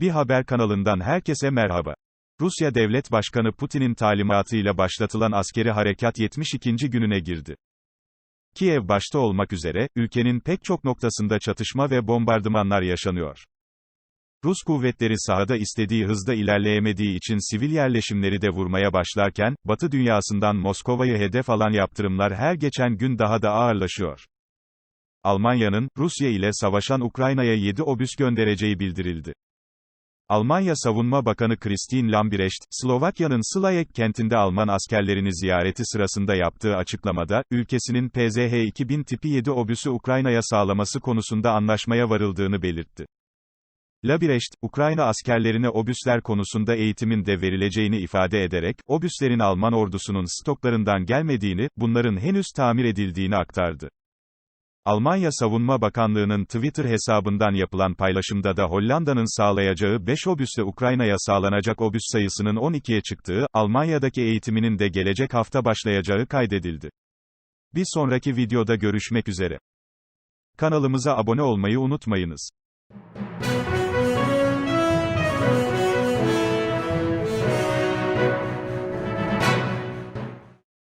Bir haber kanalından herkese merhaba. Rusya Devlet Başkanı Putin'in talimatıyla başlatılan askeri harekat 72. gününe girdi. Kiev başta olmak üzere, ülkenin pek çok noktasında çatışma ve bombardımanlar yaşanıyor. Rus kuvvetleri sahada istediği hızda ilerleyemediği için sivil yerleşimleri de vurmaya başlarken, Batı dünyasından Moskova'yı hedef alan yaptırımlar her geçen gün daha da ağırlaşıyor. Almanya'nın, Rusya ile savaşan Ukrayna'ya 7 obüs göndereceği bildirildi. Almanya Savunma Bakanı Christine Lambrecht, Slovakya'nın Slayek kentinde Alman askerlerini ziyareti sırasında yaptığı açıklamada, ülkesinin PZH-2000 tipi 7 obüsü Ukrayna'ya sağlaması konusunda anlaşmaya varıldığını belirtti. Lambrecht, Ukrayna askerlerine obüsler konusunda eğitimin de verileceğini ifade ederek, obüslerin Alman ordusunun stoklarından gelmediğini, bunların henüz tamir edildiğini aktardı. Almanya Savunma Bakanlığı'nın Twitter hesabından yapılan paylaşımda da Hollanda'nın sağlayacağı 5 obüsle Ukrayna'ya sağlanacak obüs sayısının 12'ye çıktığı, Almanya'daki eğitiminin de gelecek hafta başlayacağı kaydedildi. Bir sonraki videoda görüşmek üzere. Kanalımıza abone olmayı unutmayınız.